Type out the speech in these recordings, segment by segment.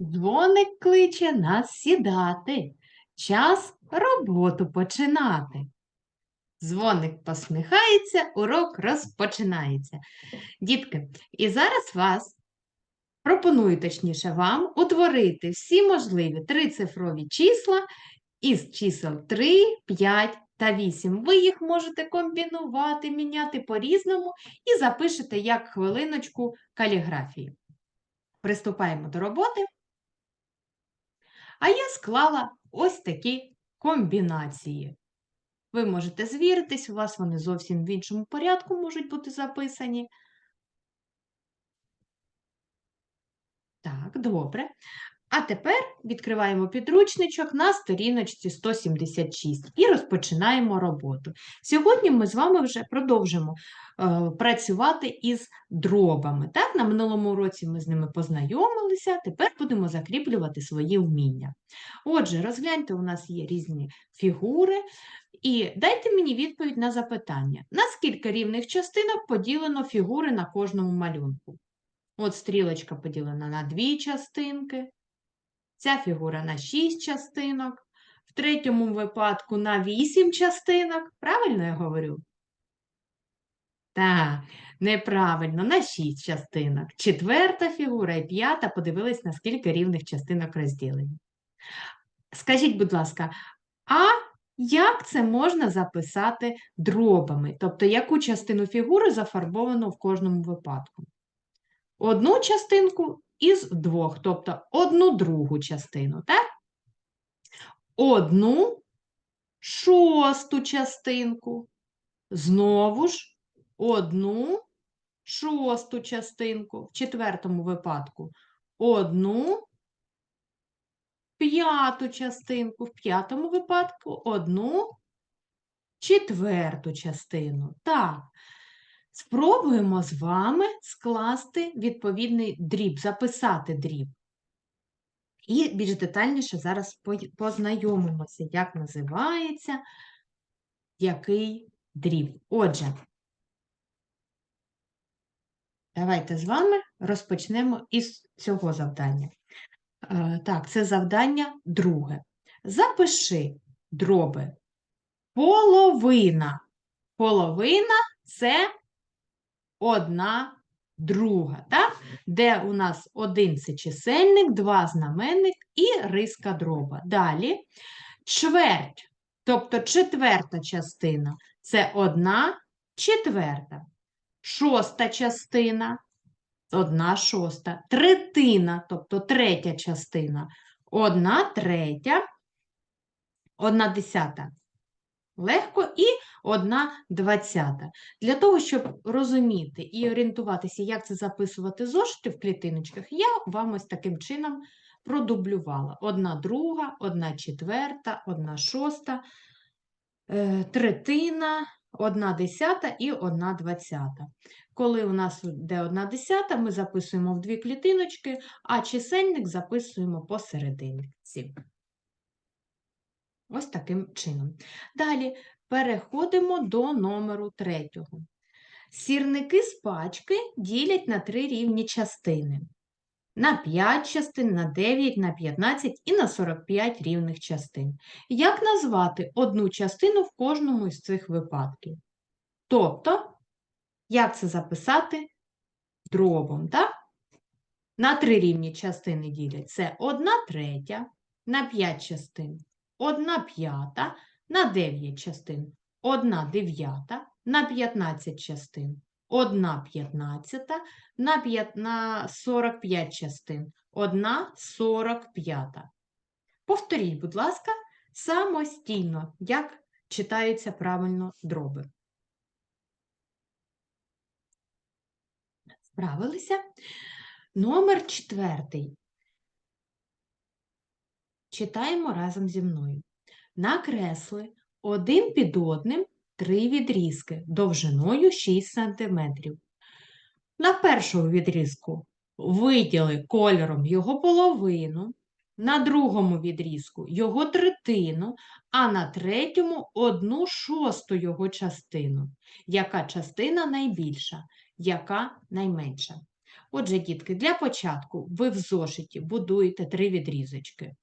Дзвоник кличе нас сідати, час роботу починати. Дзвоник посміхається, урок розпочинається. Дітки, і зараз вас пропоную, точніше, вам утворити всі можливі трицифрові числа із чисел 3, 5 та 8. Ви їх можете комбінувати, міняти по-різному і запишете як хвилиночку каліграфії. Приступаємо до роботи. А я склала ось такі комбінації. Ви можете звіритись, у вас вони зовсім в іншому порядку можуть бути записані. Так, добре. А тепер відкриваємо підручничок на сторіночці 176 і розпочинаємо роботу. Сьогодні ми з вами вже продовжимо е, працювати із дробами. Так, На минулому році ми з ними познайомилися, тепер будемо закріплювати свої вміння. Отже, розгляньте, у нас є різні фігури, і дайте мені відповідь на запитання: на скільки рівних частинок поділено фігури на кожному малюнку? От стрілочка поділена на дві частинки. Ця фігура на 6 частинок, в третьому випадку на 8 частинок. Правильно я говорю? Так, неправильно, на 6 частинок. Четверта фігура і п'ята подивились, на скільки рівних частинок розділені. Скажіть, будь ласка, а як це можна записати дробами? Тобто, яку частину фігури зафарбовано в кожному випадку? Одну частинку із двох, тобто одну другу частину, так? Одну шосту частинку. Знову ж одну шосту частинку. В четвертому випадку одну п'яту частинку. В п'ятому випадку одну четверту частину. Так. Спробуємо з вами скласти відповідний дріб, записати дріб. І більш детальніше зараз познайомимося, як називається який дріб. Отже, давайте з вами розпочнемо із цього завдання. Е, так, це завдання друге. Запиши дроби. Половина. Половина це одна друга, так? де у нас один це чисельник, два знаменник і риска дроба. Далі чверть, тобто четверта частина це одна четверта. Шоста частина одна шоста. Третина, тобто третя частина, одна третя, одна десята легко і одна двадцята. Для того, щоб розуміти і орієнтуватися, як це записувати зошити в клітиночках, я вам ось таким чином продублювала. Одна друга, одна четверта, одна шоста, е, третина, одна десята і одна двадцята. Коли у нас йде одна десята, ми записуємо в дві клітиночки, а чисельник записуємо посерединці. Ось таким чином. Далі переходимо до номеру третього. Сірники з пачки ділять на три рівні частини. На 5 частин, на 9, на 15 і на 45 рівних частин. Як назвати одну частину в кожному із цих випадків? Тобто, як це записати дробом, так? На три рівні частини ділять це 1 третя, на 5 частин 1 п'ята на 9 частин, 1 дев'ята на 15 частин, 1 п'ятнадцята на, 5, на 45 частин, 1 45. Повторіть, будь ласка, самостійно, як читаються правильно дроби. Справилися? Номер четвертий. Читаємо разом зі мною. Накресли один під одним три відрізки довжиною 6 см. На першому відрізку виділи кольором його половину, на другому відрізку його третину, а на третьому одну шосту його частину. Яка частина найбільша, яка найменша? Отже, дітки, для початку ви в зошиті будуєте три відрізочки.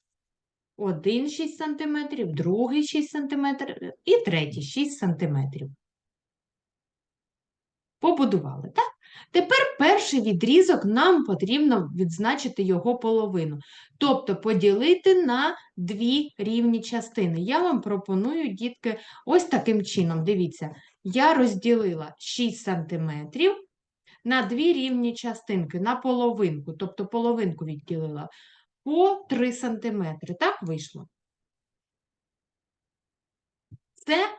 Один 6 см, другий 6 см і третій 6 см. Побудували, так? Тепер перший відрізок нам потрібно відзначити його половину, тобто поділити на дві рівні частини. Я вам пропоную, дітки, ось таким чином. Дивіться, я розділила 6 см на дві рівні частинки, на половинку, тобто половинку відділила по 3 см. Так вийшло? Це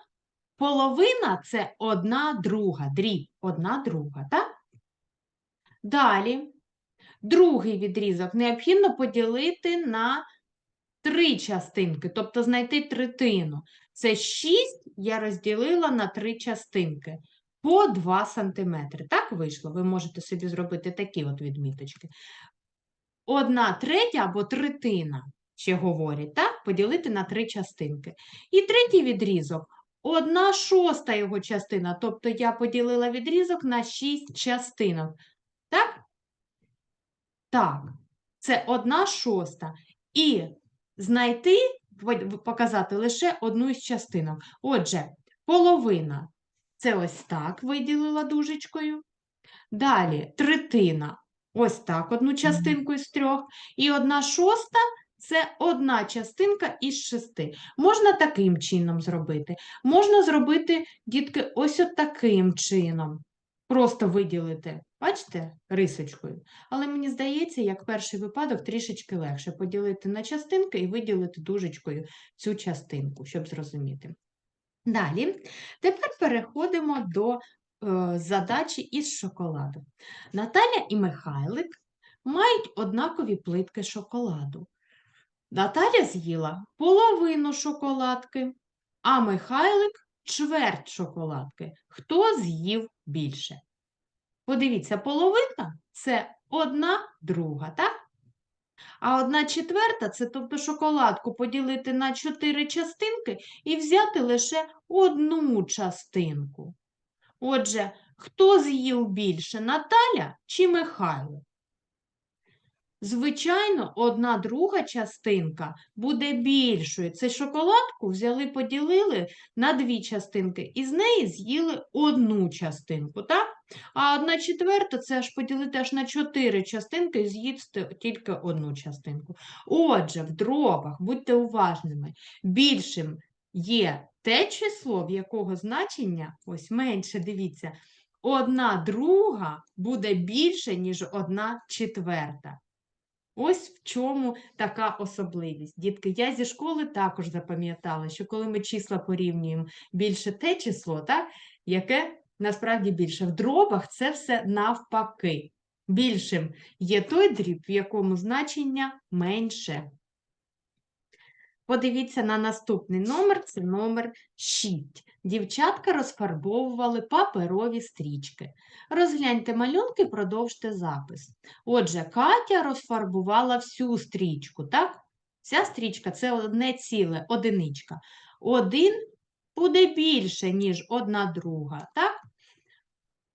половина це одна друга, дріб, одна друга, так? Далі, другий відрізок необхідно поділити на три частинки, тобто знайти третину. Це 6 я розділила на три частинки по 2 см. Так вийшло? Ви можете собі зробити такі от відміточки. Одна третя або третина, ще говорять, так? Поділити на три частинки. І третій відрізок одна шоста його частина, тобто я поділила відрізок на 6 частинок. Так? Так, це одна шоста. І знайти, показати лише одну із частинок. Отже, половина це ось так виділила дужечкою. Далі третина ось так одну частинку із трьох. І одна шоста це одна частинка із шести. Можна таким чином зробити. Можна зробити, дітки, ось от таким чином. Просто виділити, бачите, рисочкою. Але мені здається, як перший випадок, трішечки легше поділити на частинки і виділити дужечкою цю частинку, щоб зрозуміти. Далі, тепер переходимо до задачі із шоколаду. Наталя і Михайлик мають однакові плитки шоколаду. Наталя з'їла половину шоколадки, а Михайлик чверть шоколадки. Хто з'їв більше? Подивіться, половина це одна друга, так? А одна четверта це тобто шоколадку поділити на чотири частинки і взяти лише одну частинку. Отже, хто з'їв більше Наталя чи Михайло? Звичайно, одна друга частинка буде більшою. Це шоколадку взяли, поділили на дві частинки, і з неї з'їли одну частинку, так? А одна четверта це аж поділити аж на чотири частинки і з'їсти тільки одну частинку. Отже, в дробах, будьте уважними, більшим є те число, в якого значення, ось менше, дивіться, одна друга буде більше, ніж одна четверта. Ось в чому така особливість. Дітки, я зі школи також запам'ятала, що коли ми числа порівнюємо більше те число, так, яке насправді більше. В дробах це все навпаки. Більшим є той дріб, в якому значення менше. Подивіться на наступний номер це номер 6. Дівчатка розфарбовували паперові стрічки. Розгляньте малюнки, продовжте запис. Отже, Катя розфарбувала всю стрічку, так? Ця стрічка це одне ціле, одиничка. Один буде більше, ніж одна друга, так?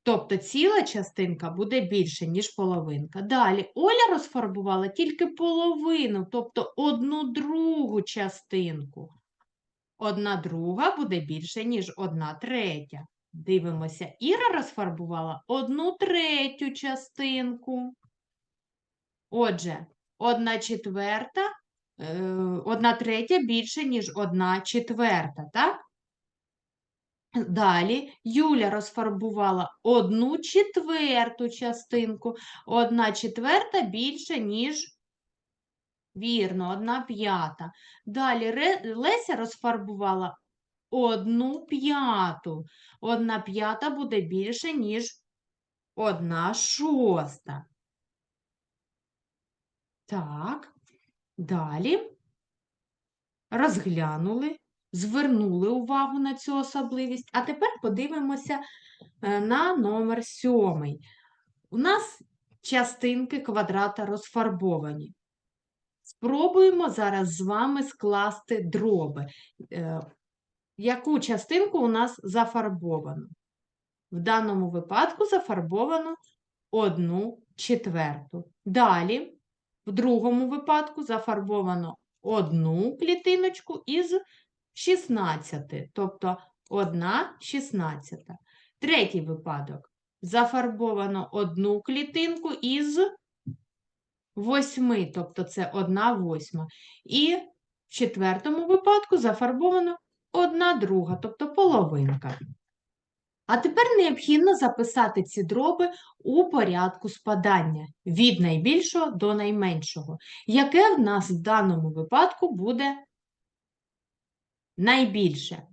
Тобто ціла частинка буде більше, ніж половинка. Далі Оля розфарбувала тільки половину, тобто одну другу частинку. Одна друга буде більше, ніж одна третя. Дивимося, Іра розфарбувала одну третю частинку. Отже, одна четверта, е, одна третя більше, ніж одна четверта, так? Далі Юля розфарбувала одну четверту частинку. Одна четверта більше, ніж, вірно, одна п'ята. Далі Леся розфарбувала одну п'яту. Одна п'ята буде більше, ніж одна шоста. Так, далі розглянули звернули увагу на цю особливість. А тепер подивимося е, на номер сьомий. У нас частинки квадрата розфарбовані. Спробуємо зараз з вами скласти дроби. Е, яку частинку у нас зафарбовано? В даному випадку зафарбовано одну четверту. Далі, в другому випадку, зафарбовано одну клітиночку із 16, тобто 1 шістнадцята. Третій випадок. Зафарбовано одну клітинку із 8, тобто це 1 восьма. І в четвертому випадку зафарбовано 1 друга, тобто половинка. А тепер необхідно записати ці дроби у порядку спадання від найбільшого до найменшого, яке в нас в даному випадку буде найбільше.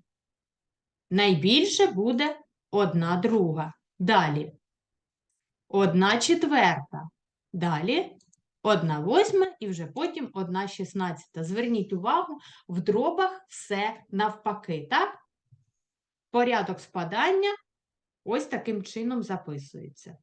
Найбільше буде 1 друга. Далі 1 четверта. Далі 1 восьма і вже потім 1 шістнадцята. Зверніть увагу, в дробах все навпаки, так? Порядок спадання ось таким чином записується.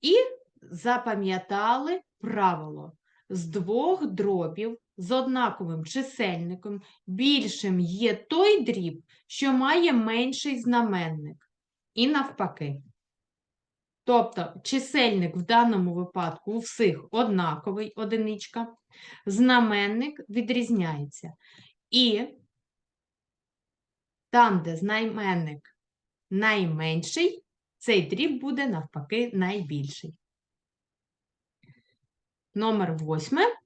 І запам'ятали правило. З двох дробів з однаковим чисельником більшим є той дріб, що має менший знаменник. І навпаки. Тобто чисельник в даному випадку у всіх однаковий одиничка, знаменник відрізняється. І там, де знаменник найменший, цей дріб буде навпаки найбільший. Номер восьме.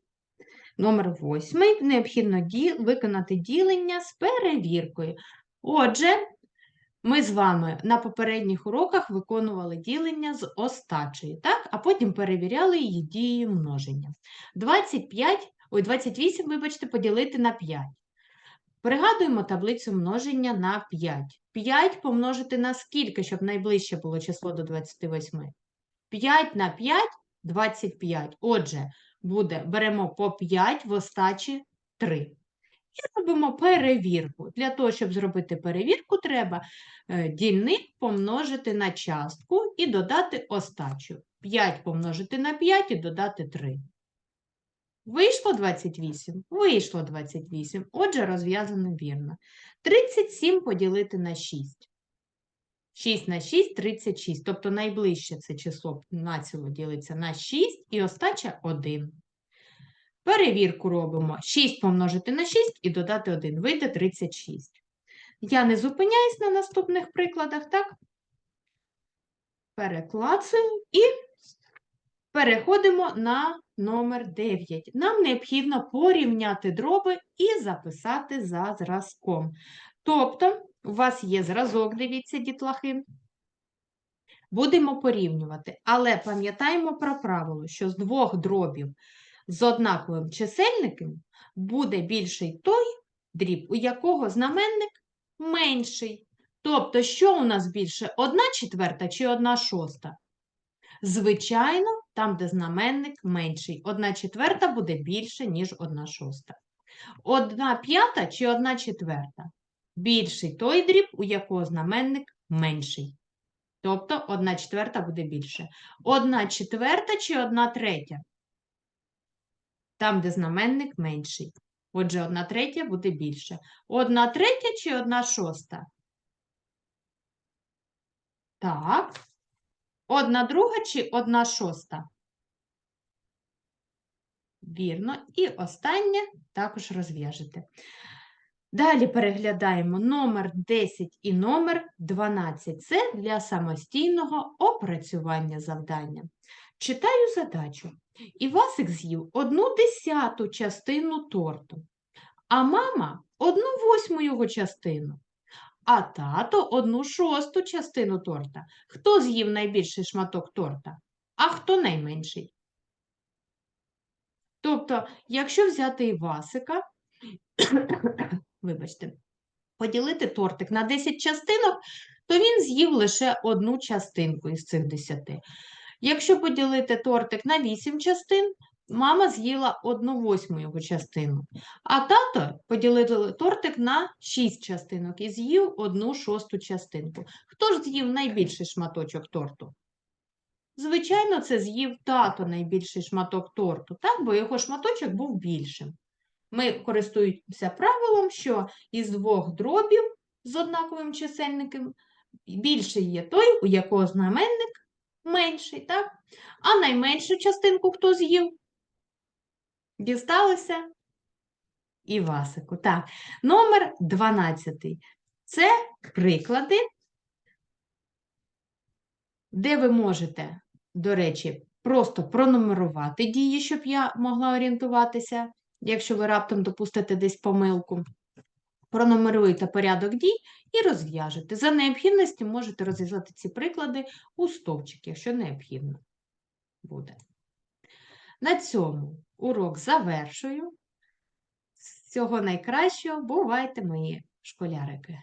Номер восьмий. Необхідно ді... виконати ділення з перевіркою. Отже, ми з вами на попередніх уроках виконували ділення з остачею, так? а потім перевіряли її дією множення. 25, ой, 28, вибачте, поділити на 5. Пригадуємо таблицю множення на 5. 5 помножити на скільки, щоб найближче було число до 28? 5 на 5 – 25. Отже, буде, беремо по 5 в остачі 3. І робимо перевірку. Для того, щоб зробити перевірку, треба е, дільник помножити на частку і додати остачу. 5 помножити на 5 і додати 3. Вийшло 28? Вийшло 28. Отже, розв'язано вірно. 37 поділити на 6. 6 на 6 – 36. Тобто найближче це число націло ділиться на 6 і остача 1. Перевірку робимо. 6 помножити на 6 і додати 1. Вийде 36. Я не зупиняюсь на наступних прикладах, так? Переклацаю і переходимо на номер 9. Нам необхідно порівняти дроби і записати за зразком. Тобто, у вас є зразок, дивіться, дітлахи. Будемо порівнювати, але пам'ятаємо про правило, що з двох дробів з однаковим чисельником буде більший той дріб, у якого знаменник менший. Тобто, що у нас більше? Одна четверта чи одна шоста? Звичайно, там, де знаменник менший. Одна четверта буде більше, ніж одна шоста. Одна п'ята чи одна четверта? Більший той дріб, у якого знаменник менший. Тобто одна четверта буде більше. Одна четверта чи одна третя? Там, де знаменник менший. Отже, одна третя буде більше. Одна третя чи одна шоста? Так. Одна друга чи одна шоста? Вірно. І останнє також розв'яжете. Далі переглядаємо номер 10 і номер 12. Це для самостійного опрацювання завдання. Читаю задачу. Івасик з'їв одну десяту частину торту, а мама одну восьму його частину, а тато одну шосту частину торта. Хто з'їв найбільший шматок торта, а хто найменший? Тобто, якщо взяти Івасика, вибачте, поділити тортик на 10 частинок, то він з'їв лише одну частинку із цих 10. Якщо поділити тортик на 8 частин, мама з'їла 1 восьму його частину. А тато поділили тортик на 6 частинок і з'їв 1 шосту частинку. Хто ж з'їв найбільший шматочок торту? Звичайно, це з'їв тато найбільший шматок торту, так? бо його шматочок був більшим. Ми користуємося правилом, що із двох дробів з однаковим чисельником більший є той, у якого знаменник менший, так? А найменшу частинку хто з'їв? Дісталося Івасику. Так, номер 12. Це приклади, де ви можете, до речі, просто пронумерувати дії, щоб я могла орієнтуватися, якщо ви раптом допустите десь помилку. Пронумеруєте порядок дій і розв'яжете. За необхідності можете розв'язати ці приклади у стовпчик, якщо необхідно буде. На цьому урок завершую. Всього найкращого. Бувайте, мої школярики!